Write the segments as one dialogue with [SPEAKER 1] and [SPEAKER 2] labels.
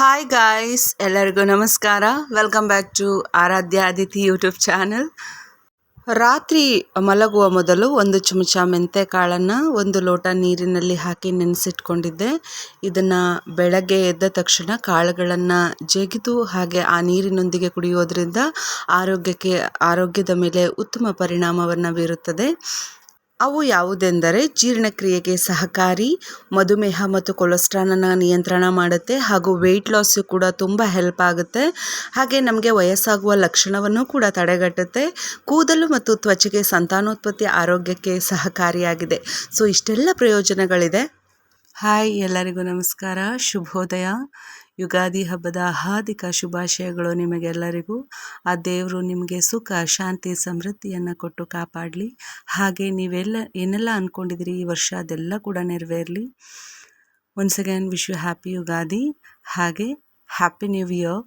[SPEAKER 1] Hi guys ಎಲ್ಲರಿಗೂ ನಮಸ್ಕಾರ. Welcome back to Aaradhya Aditi YouTube channel ರಾತ್ರಿ ಮಲಗುವ ಮೊದಲು ಒಂದು ಚಮಚ ಮೆಂತೆ ಕಾಳನ್ನು ಒಂದು ಲೋಟ ನೀರಿನಲ್ಲಿ ಹಾಕಿ ನೆನೆಸಿಟ್ಕೊಂಡಿದ್ದೆ. ಇದನ್ನು ಬೆಳಗ್ಗೆ ಎದ್ದ ತಕ್ಷಣ ಕಾಳುಗಳನ್ನು ಜಗಿದು ಹಾಗೆ ಆ ನೀರಿನೊಂದಿಗೆ ಕುಡಿಯೋದ್ರಿಂದ ಆರೋಗ್ಯಕ್ಕೆ, ಆರೋಗ್ಯದ ಮೇಲೆ ಉತ್ತಮ ಪರಿಣಾಮವನ್ನು ಬೀರುತ್ತದೆ. ಅವು ಯಾವುದೆಂದರೆ ಜೀರ್ಣಕ್ರಿಯೆಗೆ ಸಹಕಾರಿ, ಮಧುಮೇಹ ಮತ್ತು ಕೊಲೆಸ್ಟ್ರಾಲನ್ನು ನಿಯಂತ್ರಣ ಮಾಡುತ್ತೆ ಹಾಗೂ ವೆಯ್ಟ್ ಲಾಸು ಕೂಡ ತುಂಬ ಹೆಲ್ಪ್ ಆಗುತ್ತೆ. ಹಾಗೆ ನಮಗೆ ವಯಸ್ಸಾಗುವ ಲಕ್ಷಣವನ್ನು ಕೂಡ ತಡೆಗಟ್ಟುತ್ತೆ. ಕೂದಲು ಮತ್ತು ತ್ವಚೆಗೆ ಸಂತಾನೋತ್ಪತ್ತಿ ಆರೋಗ್ಯಕ್ಕೆ ಸಹಕಾರಿಯಾಗಿದೆ. ಸೊ ಇಷ್ಟೆಲ್ಲ ಪ್ರಯೋಜನಗಳಿದೆ. ಹಾಯ್ ಎಲ್ಲರಿಗೂ ನಮಸ್ಕಾರ. ಶುಭೋದಯ. ಯುಗಾದಿ ಹಬ್ಬದ ಹಾರ್ದಿಕ ಶುಭಾಶಯಗಳು ನಿಮಗೆಲ್ಲರಿಗೂ. ಆ ದೇವರು ನಿಮಗೆ ಸುಖ, ಶಾಂತಿ, ಸಮೃದ್ಧಿಯನ್ನು ಕೊಟ್ಟು ಕಾಪಾಡಲಿ. ಹಾಗೆ ನೀವೆಲ್ಲ, ಏನೆಲ್ಲ ಅಂದ್ಕೊಂಡಿದ್ದೀರಿ ಈ ವರ್ಷ ಅದೆಲ್ಲ ಕೂಡ ನೆರವೇರಲಿ. Once again wish you happy Ugadi. ಹಾಗೆ ಹ್ಯಾಪಿ ನ್ಯೂ ಇಯರ್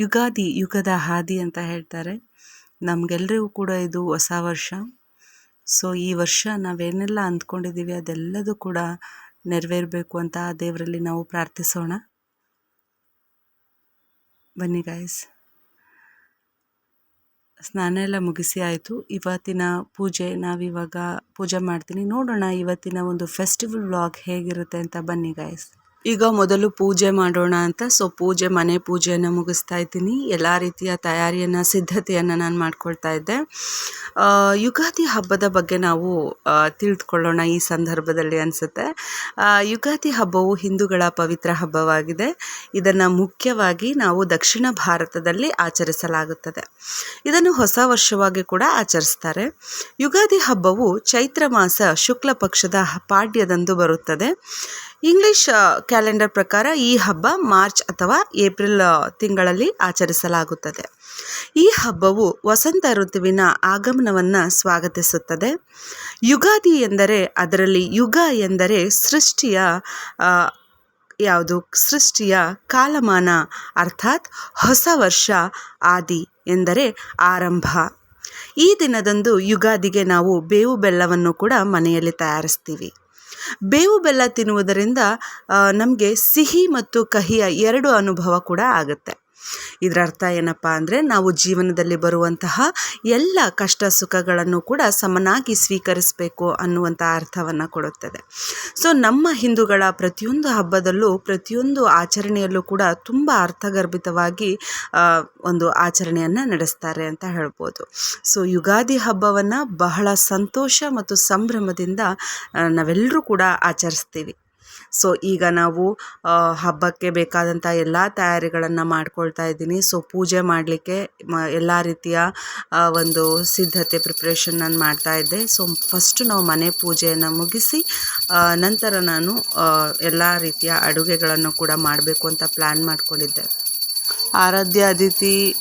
[SPEAKER 1] ಯುಗಾದಿ, ಯುಗದ ಹಾದಿ ಅಂತ ಹೇಳ್ತಾರೆ. ನಮಗೆಲ್ಲರಿಗೂ ಕೂಡ ಇದು ಹೊಸ ವರ್ಷ. ಸೊ ಈ ವರ್ಷ ನಾವೇನೆಲ್ಲ ಅಂದ್ಕೊಂಡಿದ್ದೀವಿ ಅದೆಲ್ಲದೂ ಕೂಡ ನೆರವೇರಬೇಕು ಅಂತ ದೇವರಲ್ಲಿ ನಾವು ಪ್ರಾರ್ಥಿಸೋಣ. ಬನ್ನಿ ಗಾಯ್ಸ್ ಸ್ನಾನ ಎಲ್ಲ ಮುಗಿಸಿ ಆಯಿತು. ಇವತ್ತಿನ ಪೂಜೆ, ನಾವಿವಾಗ ಪೂಜೆ ಮಾಡ್ತೀನಿ. ನೋಡೋಣ ಇವತ್ತಿನ ಒಂದು ಫೆಸ್ಟಿವಲ್ ವ್ಲಾಗ್ ಹೇಗಿರುತ್ತೆ ಅಂತ ಬನ್ನಿ ಗಾಯ್ಸ್ ಈಗ ಮೊದಲು ಪೂಜೆ ಮಾಡೋಣ ಅಂತ. ಸೊ ಪೂಜೆ, ಮನೆ ಪೂಜೆಯನ್ನು ಮುಗಿಸ್ತಾ ಇದ್ದೀನಿ. ಎಲ್ಲ ರೀತಿಯ ತಯಾರಿಯನ್ನು, ಸಿದ್ಧತೆಯನ್ನು ನಾನು ಮಾಡ್ಕೊಳ್ತಾ ಇದ್ದೆ. ಯುಗಾದಿ ಹಬ್ಬದ ಬಗ್ಗೆ ನಾವು ತಿಳಿದುಕೊಳ್ಳೋಣ ಈ ಸಂದರ್ಭದಲ್ಲಿ ಅನಿಸುತ್ತೆ. ಯುಗಾದಿ ಹಬ್ಬವು ಹಿಂದೂಗಳ ಪವಿತ್ರ ಹಬ್ಬವಾಗಿದೆ. ಇದನ್ನು ಮುಖ್ಯವಾಗಿ ನಾವು ದಕ್ಷಿಣ ಭಾರತದಲ್ಲಿ ಆಚರಿಸಲಾಗುತ್ತದೆ. ಇದನ್ನು ಹೊಸ ವರ್ಷವಾಗಿ ಕೂಡ ಆಚರಿಸ್ತಾರೆ. ಯುಗಾದಿ ಹಬ್ಬವು ಚೈತ್ರ ಮಾಸ ಶುಕ್ಲ ಪಕ್ಷದ ಪಾಡ್ಯದಂದು ಬರುತ್ತದೆ. ಇಂಗ್ಲಿಷ್ ಕ್ಯಾಲೆಂಡರ್ ಪ್ರಕಾರ ಈ ಹಬ್ಬ ಮಾರ್ಚ್ ಅಥವಾ ಏಪ್ರಿಲ್ ತಿಂಗಳಲ್ಲಿ ಆಚರಿಸಲಾಗುತ್ತದೆ. ಈ ಹಬ್ಬವು ವಸಂತ ಋತುವಿನ ಆಗಮನವನ್ನು ಸ್ವಾಗತಿಸುತ್ತದೆ. ಯುಗಾದಿ ಎಂದರೆ ಅದರಲ್ಲಿ ಯುಗ ಎಂದರೆ ಸೃಷ್ಟಿಯ ಯಾವುದು? ಸೃಷ್ಟಿಯ ಕಾಲಮಾನ ಅರ್ಥಾತ್ ಹೊಸ ವರ್ಷ ಆದಿ ಎಂದರೆ ಆರಂಭ. ಈ ದಿನದಂದು ಯುಗಾದಿಗೆ ನಾವು ಬೇವು ಬೆಲ್ಲವನ್ನು ಕೂಡ ಮನೆಯಲ್ಲಿ ತಯಾರಿಸ್ತೀವಿ. ಬೇವು ಬೆಲ್ಲ ತಿನ್ನುವುದರಿಂದ ನಮಗೆ ಸಿಹಿ ಮತ್ತು ಕಹಿಯ ಎರಡು ಅನುಭವ ಕೂಡ ಆಗುತ್ತೆ. ಇದರ ಅರ್ಥ ಏನಪ್ಪ ಅಂದರೆ ನಾವು ಜೀವನದಲ್ಲಿ ಬರುವಂತಹ ಎಲ್ಲ ಕಷ್ಟ ಸುಖಗಳನ್ನು ಕೂಡ ಸಮನಾಗಿ ಸ್ವೀಕರಿಸಬೇಕು ಅನ್ನುವಂಥ ಅರ್ಥವನ್ನು ಕೊಡುತ್ತದೆ. ಸೊ ನಮ್ಮ ಹಿಂದೂಗಳ ಪ್ರತಿಯೊಂದು ಹಬ್ಬದಲ್ಲೂ, ಪ್ರತಿಯೊಂದು ಆಚರಣೆಯಲ್ಲೂ ಕೂಡ ತುಂಬ ಅರ್ಥಗರ್ಭಿತವಾಗಿ ಒಂದು ಆಚರಣೆಯನ್ನು ನಡೆಸ್ತಾರೆ ಅಂತ ಹೇಳ್ಬೋದು. ಸೊ ಯುಗಾದಿ ಹಬ್ಬವನ್ನು ಬಹಳ ಸಂತೋಷ ಮತ್ತು ಸಂಭ್ರಮದಿಂದ ನಾವೆಲ್ಲರೂ ಕೂಡ ಆಚರಿಸ್ತೀವಿ. ಸೊ ಈಗ ನಾವು ಹಬ್ಬಕ್ಕೆ ಬೇಕಾದಂಥ ಎಲ್ಲ ತಯಾರಿಗಳನ್ನು ಮಾಡ್ಕೊಳ್ತಾ ಇದ್ದೀನಿ. ಸೊ ಪೂಜೆ ಮಾಡಲಿಕ್ಕೆ ಎಲ್ಲ ರೀತಿಯ ಒಂದು ಸಿದ್ಧತೆ ಪ್ರಿಪ್ರೇಷನ್ ನಾನು ಮಾಡ್ತಾ ಇದ್ದೆ. ಸೊ ಫಸ್ಟ್ ನಾವು ಮನೆ ಪೂಜೆಯನ್ನು ಮುಗಿಸಿ ನಂತರ ನಾನು ಎಲ್ಲ ರೀತಿಯ ಅಡುಗೆಗಳನ್ನು ಕೂಡ ಮಾಡಬೇಕು ಅಂತ ಪ್ಲ್ಯಾನ್ ಮಾಡ್ಕೊಂಡಿದ್ದೆ. ಆರಾಧ್ಯ, ಅದಿತಿ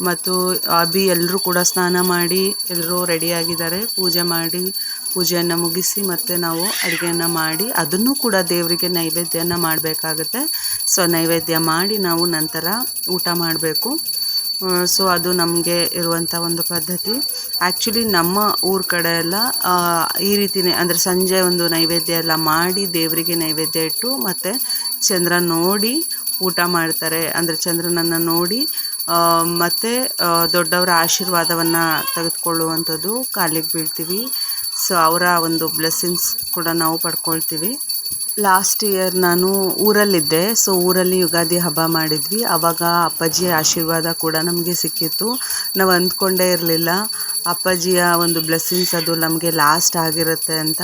[SPEAKER 1] ಮತ್ತು ಅಭಿ ಎಲ್ಲರೂ ಕೂಡ ಸ್ನಾನ ಮಾಡಿ ಎಲ್ಲರೂ ರೆಡಿಯಾಗಿದ್ದಾರೆ. ಪೂಜೆ ಮಾಡಿ ಪೂಜೆಯನ್ನು ಮುಗಿಸಿ ಮತ್ತೆ ನಾವು ಅಡುಗೆಯನ್ನು ಮಾಡಿ ಅದನ್ನು ಕೂಡ ದೇವರಿಗೆ ನೈವೇದ್ಯನ ಮಾಡಬೇಕಾಗತ್ತೆ. ಸೊ, ನೈವೇದ್ಯ ಮಾಡಿ ನಾವು ನಂತರ ಊಟ ಮಾಡಬೇಕು. ಸೊ, ಅದು ನಮಗೆ ಇರುವಂಥ ಒಂದು ಪದ್ಧತಿ. ಆ್ಯಕ್ಚುಲಿ ನಮ್ಮ ಊರ ಕಡೆ ಎಲ್ಲ ಈ ರೀತಿನೇ ಅಂದರೆ ಸಂಜೆ ಒಂದು ನೈವೇದ್ಯ ಎಲ್ಲ ಮಾಡಿ ದೇವರಿಗೆ ನೈವೇದ್ಯ ಇಟ್ಟು ಮತ್ತು ಚಂದ್ರ ನೋಡಿ ಊಟ ಮಾಡ್ತಾರೆ. ಅಂದರೆ ಚಂದ್ರನನ್ನು ನೋಡಿ ಮತ್ತು ದೊಡ್ಡವರ ಆಶೀರ್ವಾದವನ್ನು ತೆಗೆದುಕೊಳ್ಳುವಂಥದ್ದು ಕಾಲಿಗೆ ಬೀಳ್ತೀವಿ. ಸೊ ಅವರ ಒಂದು ಬ್ಲೆಸ್ಸಿಂಗ್ಸ್ ಕೂಡ ನಾವು ಪಡ್ಕೊಳ್ತೀವಿ. ಲಾಸ್ಟ್ ಇಯರ್ ನಾನು ಊರಲ್ಲಿದ್ದೆ. ಸೊ ಊರಲ್ಲಿ ಯುಗಾದಿ ಹಬ್ಬ ಮಾಡಿದ್ವಿ. ಆವಾಗ ಅಪ್ಪಾಜಿಯ ಆಶೀರ್ವಾದ ಕೂಡ ನಮಗೆ ಸಿಕ್ಕಿತ್ತು. ನಾವು ಅಂದ್ಕೊಂಡೇ ಇರಲಿಲ್ಲ. ಅಪ್ಪಾಜಿಯ ಒಂದು ಬ್ಲೆಸ್ಸಿಂಗ್ಸ್ ಅದು ನಮಗೆ ಲಾಸ್ಟ್ ಆಗಿರುತ್ತೆ ಅಂತ.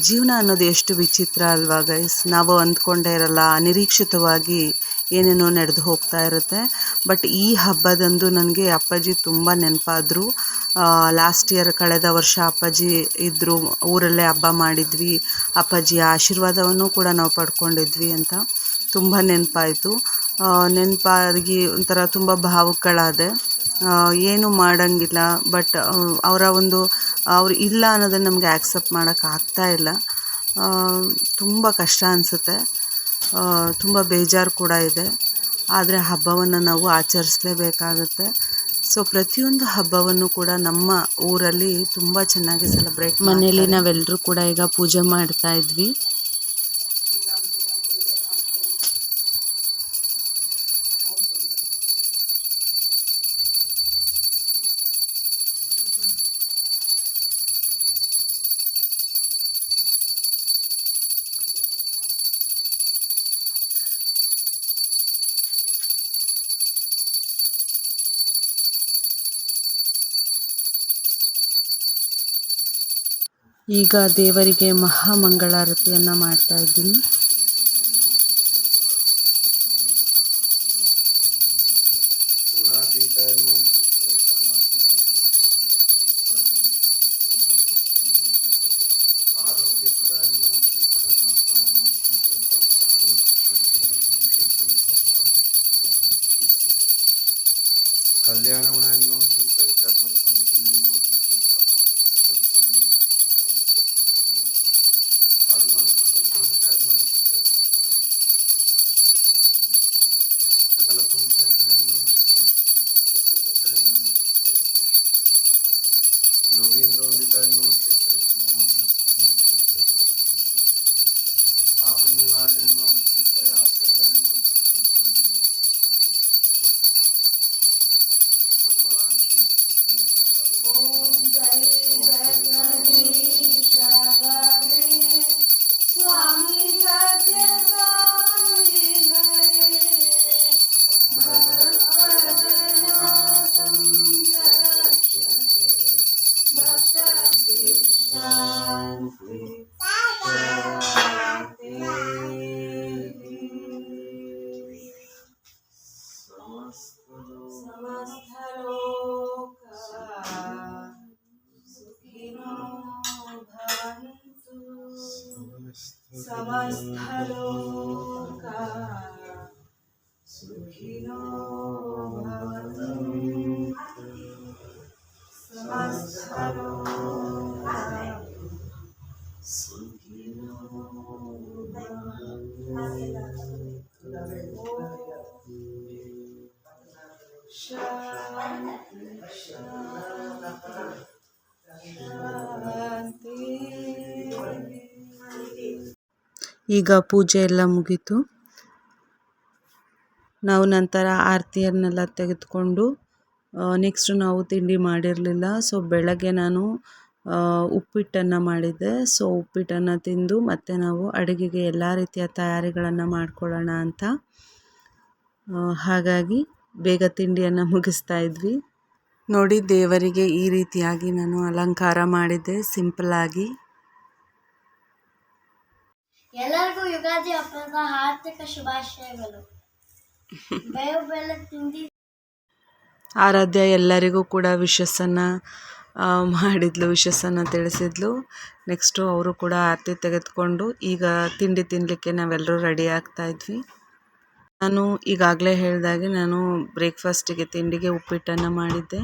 [SPEAKER 1] ಜೀವನ ಅನ್ನೋದು ಎಷ್ಟು ವಿಚಿತ್ರ ಅಲ್ವಾ ಗೈಸ್ ನಾವು ಅಂದ್ಕೊಂಡೇ ಇರಲ್ಲ ಅನಿರೀಕ್ಷಿತವಾಗಿ ಏನೇನೋ ನಡೆದು ಹೋಗ್ತಾ ಇರುತ್ತೆ. ಬಟ್ ಈ ಹಬ್ಬದಂದು ನನಗೆ ಅಪ್ಪಾಜಿ ತುಂಬ ನೆನಪಾದರು. ಲಾಸ್ಟ್ ಇಯರ್ ಕಳೆದ ವರ್ಷ ಅಪ್ಪಾಜಿ ಇದ್ದರು ಊರಲ್ಲೇ ಹಬ್ಬ ಮಾಡಿದ್ವಿ. ಅಪ್ಪಾಜಿಯ ಆಶೀರ್ವಾದವನ್ನು ಕೂಡ ನಾವು ಪಡ್ಕೊಂಡಿದ್ವಿ ಅಂತ. ತುಂಬ ನೆನಪಾಯಿತು. ನೆನಪಾಗಿ ಒಂಥರ ತುಂಬ ಭಾವುಕಳಾದೆ. ಆ, ಏನು ಮಾಡೋಂಗಿಲ್ಲ ಬಟ್ ಅವರ ಒಂದು, ಅವ್ರು ಇಲ್ಲ ಅನ್ನೋದನ್ನು ನಮಗೆ ಆ್ಯಕ್ಸೆಪ್ಟ್ ಮಾಡೋಕ್ಕೆ ಆಗ್ತಾ ಇಲ್ಲ. ತುಂಬ ಕಷ್ಟ ಅನಿಸುತ್ತೆ. ತುಂಬ ಬೇಜಾರು ಕೂಡ ಇದೆ. ಆದರೆ ಹಬ್ಬವನ್ನು ನಾವು ಆಚರಿಸಲೇಬೇಕಾಗುತ್ತೆ. ಸೊ ಪ್ರತಿಯೊಂದು ಹಬ್ಬವನ್ನು ಕೂಡ ನಮ್ಮ ಊರಲ್ಲಿ ತುಂಬ ಚೆನ್ನಾಗಿ ಸೆಲೆಬ್ರೇಟ್ ಮನೇಲಿ ನಾವೆಲ್ಲರೂ ಕೂಡ ಈಗ ಪೂಜೆ ಮಾಡ್ತಾ ಇದ್ವಿ. ಈಗ ದೇವರಿಗೆ ಮಹಾಮಂಗಳಾರತಿಯನ್ನು ಮಾಡ್ತಾ ಇದ್ದೀನಿ.
[SPEAKER 2] సమస్తలోక సుఖినో
[SPEAKER 1] ಈಗ ಪೂಜೆ ಎಲ್ಲ ಮುಗೀತು. ನಾವು ನಂತರ ಆರತಿಯನ್ನೆಲ್ಲ ತೆಗೆದುಕೊಂಡು ನೆಕ್ಸ್ಟ್ ನಾವು ತಿಂಡಿ ಮಾಡಿರಲಿಲ್ಲ. ಸೊ ಬೆಳಗ್ಗೆ ನಾನು ಉಪ್ಪಿಟ್ಟನ್ನು ಮಾಡಿದ್ದೆ. ಸೊ ಉಪ್ಪಿಟ್ಟನ್ನು ತಿಂದು ಮತ್ತೆ ನಾವು ಅಡುಗೆಗೆ ಎಲ್ಲ ರೀತಿಯ ತಯಾರಿಗಳನ್ನು ಮಾಡ್ಕೊಳ್ಳೋಣ ಅಂತ. ಹಾಗಾಗಿ ಬೇಗ ತಿಂಡಿಯನ್ನು ಮುಗಿಸ್ತಾ ಇದ್ವಿ. ನೋಡಿ ದೇವರಿಗೆ ಈ ರೀತಿಯಾಗಿ ನಾನು ಅಲಂಕಾರ ಮಾಡಿದ್ದೆ. ಸಿಂಪಲ್ ಆಗಿ.
[SPEAKER 2] ಎಲ್ಲರಿಗೂ ಯುಗಾದಿ ಹಬ್ಬದ ಆರ್ಥಿಕ ಶುಭಾಶಯಗಳು. ಬೇವು ಬೆಲ್ಲ ತಿಂಡಿ
[SPEAKER 1] ಆರಾಧ್ಯ ಎಲ್ಲರಿಗೂ ಕೂಡ ವಿಶಸ್ಸನ್ನು ಮಾಡಿದ್ಲು ವಿಶಸ್ಸನ್ನು ತಿಳಿಸಿದ್ಲು. ನೆಕ್ಸ್ಟು ಅವರು ಕೂಡ ಆರತಿ ತೆಗೆದುಕೊಂಡು ಈಗ ತಿಂಡಿ ತಿನ್ನಲಿಕ್ಕೆ ನಾವೆಲ್ಲರೂ ರೆಡಿ ಆಗ್ತಾ ಇದ್ವಿ. ನಾನು ಈಗಾಗಲೇ ಹೇಳಿದಾಗೆ ನಾನು ಬ್ರೇಕ್ಫಾಸ್ಟಿಗೆ ತಿಂಡಿಗೆ ಉಪ್ಪಿಟ್ಟನ್ನು ಮಾಡಿದ್ದೆ.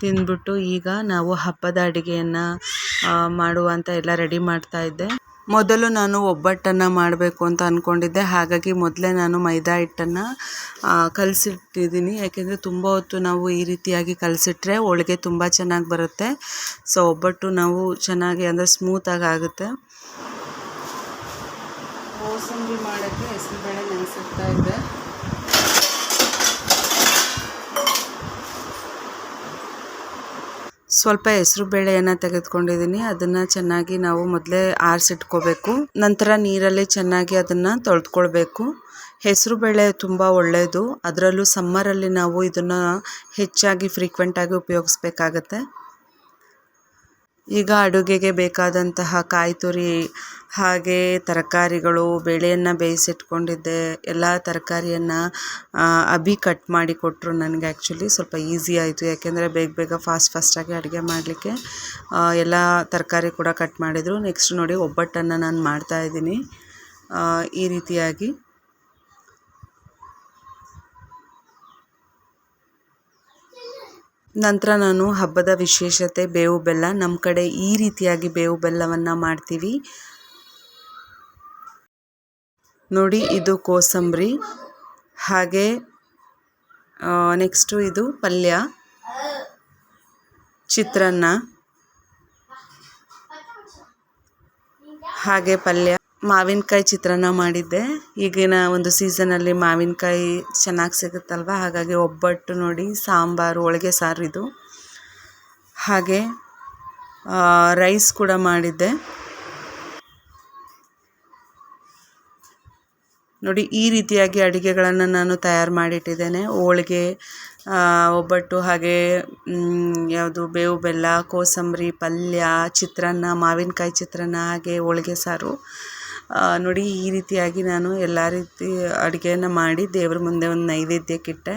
[SPEAKER 1] ತಿಂದ್ಬಿಟ್ಟು ಈಗ ನಾವು ಹಬ್ಬದ ಅಡುಗೆಯನ್ನು ಮಾಡುವಂತ ಎಲ್ಲ ರೆಡಿ ಮಾಡ್ತಾ ಇದ್ದೆ. ಮೊದಲು ನಾನು ಒಬ್ಬಟ್ಟನ್ನು ಮಾಡಬೇಕು ಅಂತ ಅಂದ್ಕೊಂಡಿದ್ದೆ ಹಾಗಾಗಿ ಮೊದಲೇ ನಾನು ಮೈದಾ ಹಿಟ್ಟನ್ನು ಕಲಸಿಟ್ಟಿದ್ದೀನಿ. ಯಾಕೆಂದರೆ ತುಂಬ ಹೊತ್ತು ನಾವು ಈ ರೀತಿಯಾಗಿ ಕಲಸಿಟ್ರೆ ಹೋಳಿಗೆ ತುಂಬ ಚೆನ್ನಾಗಿ ಬರುತ್ತೆ. ಸೊ, ಒಬ್ಬಟ್ಟು ನಾವು ಚೆನ್ನಾಗಿ ಅಂದರೆ ಸ್ಮೂತಾಗಿ ಆಗುತ್ತೆ. ಕೋಸಂಬರಿ ಮಾಡೋಕ್ಕೆ ಹೆಸರುಬೇಳೆ ನೆನೆಸಿಡ್ತಾ ಇದ್ದೆ. ಸ್ವಲ್ಪ ಹೆಸರು ಬೇಳೆಯನ್ನು ತೆಗೆದುಕೊಂಡಿದ್ದೀನಿ. ಅದನ್ನು ಚೆನ್ನಾಗಿ ನಾವು ಮೊದಲೇ ಆರಿಸಿಟ್ಕೋಬೇಕು. ನಂತರ ನೀರಲ್ಲಿ ಚೆನ್ನಾಗಿ ಅದನ್ನು ತೊಳೆದುಕೊಳ್ಬೇಕು. ಹೆಸರು ಬೇಳೆ ತುಂಬ ಒಳ್ಳೆಯದು ಅದರಲ್ಲೂ ಸಮ್ಮರಲ್ಲಿ ನಾವು ಇದನ್ನು ಹೆಚ್ಚಾಗಿ ಫ್ರೀಕ್ವೆಂಟಾಗಿ ಉಪಯೋಗಿಸ್ಬೇಕಾಗತ್ತೆ. ಈಗ ಅಡುಗೆಗೆ ಬೇಕಾದಂತಹ ಕಾಯಿ ತುರಿ ಹಾಗೆ ತರಕಾರಿಗಳು, ಬೇಳೆಯನ್ನು ಬೇಯಿಸಿಟ್ಕೊಂಡಿದ್ದೆ. ಎಲ್ಲ ತರಕಾರಿಯನ್ನು ಅಭಿ ಕಟ್ ಮಾಡಿ ಕೊಟ್ಟರು ನನಗೆ ಆ್ಯಕ್ಚುಲಿ ಸ್ವಲ್ಪ ಈಸಿ ಆಯಿತು. ಯಾಕೆಂದರೆ ಬೇಗ ಬೇಗ ಫಾಸ್ಟ್ ಫಾಸ್ಟಾಗಿ ಅಡುಗೆ ಮಾಡಲಿಕ್ಕೆ ಎಲ್ಲ ತರಕಾರಿ ಕೂಡ ಕಟ್ ಮಾಡಿದರು. ನೆಕ್ಸ್ಟ್ ನೋಡಿ ಒಬ್ಬಟ್ಟನ್ನು ನಾನು ಮಾಡ್ತಾಯಿದ್ದೀನಿ ಈ ರೀತಿಯಾಗಿ. ನಂತರ ನಾನು ಹಬ್ಬದ ವಿಶೇಷತೆ ಬೇವು ಬೆಲ್ಲ. ನಮ್ಮ ಕಡೆ ಈ ರೀತಿಯಾಗಿ ಬೇವು ಬೆಲ್ಲವನ್ನು ಮಾಡ್ತೀವಿ. ನೋಡಿ, ಇದು ಕೋಸಂಬರಿ. ಹಾಗೆ ನೆಕ್ಸ್ಟು ಇದು ಪಲ್ಯ. ಚಿತ್ರಾನ್ನ. ಹಾಗೆ ಪಲ್ಯ. ಮಾವಿನಕಾಯಿ ಚಿತ್ರಾನ್ನ ಮಾಡಿದ್ದೆ. ಈಗಿನ ಒಂದು ಸೀಸನಲ್ಲಿ ಮಾವಿನಕಾಯಿ ಚೆನ್ನಾಗಿ ಸಿಗುತ್ತಲ್ವ? ಹಾಗಾಗಿ ಒಬ್ಬಟ್ಟು ನೋಡಿ ಸಾಂಬಾರು, ಹೋಳಿಗೆ ಸಾರು ಇದು. ಹಾಗೆ ರೈಸ್ ಕೂಡ ಮಾಡಿದ್ದೆ. ನೋಡಿ, ಈ ರೀತಿಯಾಗಿ ಅಡುಗೆಗಳನ್ನು ನಾನು ತಯಾರು ಮಾಡಿಟ್ಟಿದ್ದೇನೆ. ಹೋಳಿಗೆ ಒಬ್ಬಟ್ಟು, ಹಾಗೆ ಯಾವುದು ಬೇವು ಬೆಲ್ಲ, ಕೋಸಂಬರಿ, ಪಲ್ಯ, ಚಿತ್ರಾನ್ನ, ಮಾವಿನಕಾಯಿ ಚಿತ್ರಾನ್ನ, ಹಾಗೆ ಹೋಳಿಗೆ ಸಾರು. ನೋಡಿ, ಈ ರೀತಿಯಾಗಿ ನಾನು ಎಲ್ಲ ರೀತಿ ಅಡುಗೆಯನ್ನು ಮಾಡಿ ದೇವ್ರ ಮುಂದೆ ಒಂದು ನೈವೇದ್ಯಕ್ಕಿಟ್ಟೆ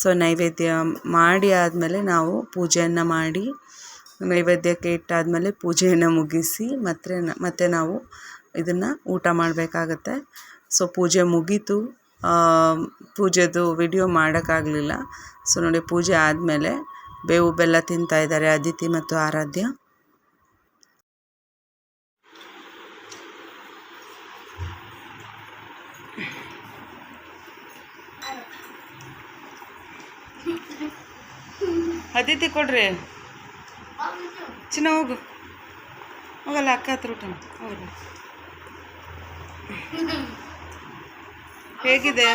[SPEAKER 1] ಸೊ ನೈವೇದ್ಯ ಮಾಡಿ ಆದಮೇಲೆ ನಾವು ಪೂಜೆಯನ್ನು ಮಾಡಿ, ನೈವೇದ್ಯಕ್ಕೆ ಇಟ್ಟಾದಮೇಲೆ ಪೂಜೆಯನ್ನು ಮುಗಿಸಿ ಮತ್ತೆ ಮತ್ತೆ ನಾವು ಇದನ್ನು ಊಟ ಮಾಡಬೇಕಾಗತ್ತೆ. ಸೊ ಪೂಜೆ ಮುಗೀತು. ಪೂಜೆದು ವಿಡಿಯೋ ಮಾಡೋಕ್ಕಾಗಲಿಲ್ಲ. ಸೊ ನೋಡಿ, ಪೂಜೆ ಆದಮೇಲೆ ಬೇವು ಬೆಲ್ಲ ತಿಂತಾ ಇದ್ದಾರೆ ಅದಿತಿ ಮತ್ತು ಆರಾಧ್ಯ. ಅದಿತಿ ಕೊಡ್ರಿ. ಚಿನ್ನ ಹೋಗು. ಹೋಗಲ್ಲ ಅಕ್ಕ ಹತ್ರ ಊಟ ಹೋಗ್ರಿ. ಹೋಗಲ್ಲ ಹೇಗಿದೆ?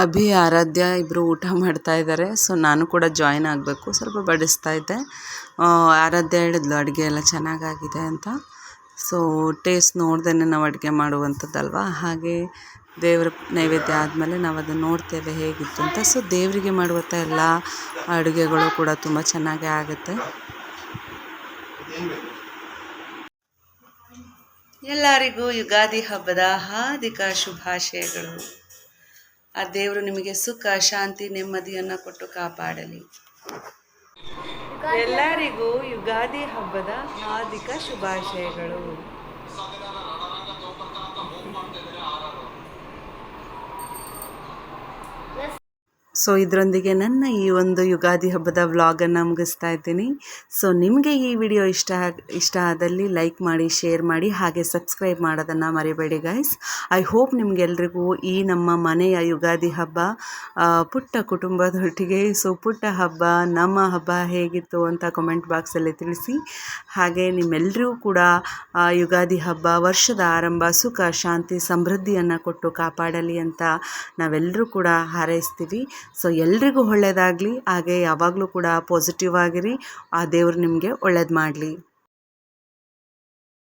[SPEAKER 1] ಅಭಿ, ಆರಾಧ್ಯ ಇಬ್ಬರು ಊಟ ಮಾಡ್ತಾ ಇದ್ದಾರೆ ಸೊ ನಾನು ಕೂಡ ಜಾಯ್ನ್ ಆಗಬೇಕು. ಸ್ವಲ್ಪ ಬಡಿಸ್ತಾ ಇದ್ದೆ. ಆರಾಧ್ಯ ಹೇಳಿದ್ಲು, ಅಡುಗೆ ಎಲ್ಲ ಚೆನ್ನಾಗಾಗಿದೆ ಅಂತ. ಸೊ ಟೇಸ್ಟ್ ನೋಡ್ದೇ ನಾವು ಅಡುಗೆ ಮಾಡುವಂಥದ್ದಲ್ವ? ಹಾಗೆ ದೇವರ ನೈವೇದ್ಯ ಆದಮೇಲೆ ನಾವು ಅದನ್ನು ನೋಡ್ತೇವೆ ಹೇಗಿತ್ತು ಅಂತ. ಸೊ ದೇವರಿಗೆ ಮಾಡುವಂಥ ಎಲ್ಲ ಅಡುಗೆಗಳು ಕೂಡ ತುಂಬ ಚೆನ್ನಾಗೇ ಆಗುತ್ತೆ. ಎಲ್ಲರಿಗೂ ಯುಗಾದಿ ಹಬ್ಬದ ಹಾರ್ದಿಕ ಶುಭಾಶಯಗಳು. ಆ ದೇವರು ನಿಮಗೆ ಸುಖ ಶಾಂತಿ ನೆಮ್ಮದಿಯನ್ನು ಕೊಟ್ಟು ಕಾಪಾಡಲಿ. ಎಲ್ಲರಿಗೂ ಯುಗಾದಿ ಹಬ್ಬದ ಹಾರ್ದಿಕ ಶುಭಾಶಯಗಳು. ಸೊ ಇದರೊಂದಿಗೆ ನನ್ನ ಈ ಒಂದು ಯುಗಾದಿ ಹಬ್ಬದ ವ್ಲಾಗನ್ನು ಮುಗಿಸ್ತಾ ಇದ್ದೀನಿ. ಸೊ ನಿಮಗೆ ಈ ವಿಡಿಯೋ ಇಷ್ಟ ಇಷ್ಟ ಆದಲ್ಲಿ ಲೈಕ್ ಮಾಡಿ, ಶೇರ್ ಮಾಡಿ, ಹಾಗೆ ಸಬ್ಸ್ಕ್ರೈಬ್ ಮಾಡೋದನ್ನು ಮರಿಬೇಡಿ ಗೈಸ್ ಐ ಹೋಪ್ ನಿಮಗೆಲ್ರಿಗೂ ಈ ನಮ್ಮ ಮನೆಯ ಯುಗಾದಿ ಹಬ್ಬ ಪುಟ್ಟ ಕುಟುಂಬದೊಟ್ಟಿಗೆ ಸೊ ಪುಟ್ಟ ಹಬ್ಬ, ನಮ್ಮ ಹಬ್ಬ ಹೇಗಿತ್ತು ಅಂತ ಕಮೆಂಟ್ ಬಾಕ್ಸಲ್ಲಿ ತಿಳಿಸಿ. ಹಾಗೆ ನಿಮ್ಮೆಲ್ಲರಿಗೂ ಕೂಡ ಯುಗಾದಿ ಹಬ್ಬ, ವರ್ಷದ ಆರಂಭ, ಸುಖ, ಶಾಂತಿ, ಸಮೃದ್ಧಿಯನ್ನು ಕೊಟ್ಟು ಕಾಪಾಡಲಿ ಅಂತ ನಾವೆಲ್ಲರೂ ಕೂಡ ಹಾರೈಸ್ತೀವಿ. ಸೊ ಎಲ್ರಿಗೂ ಒಳ್ಳೆಯದಾಗಲಿ ಹಾಗೆ ಯಾವಾಗಲೂ ಕೂಡ ಪಾಸಿಟಿವ್ ಆಗಿರಿ. ಆ ದೇವರು ನಿಮಗೆ ಒಳ್ಳೇದು ಮಾಡಲಿ.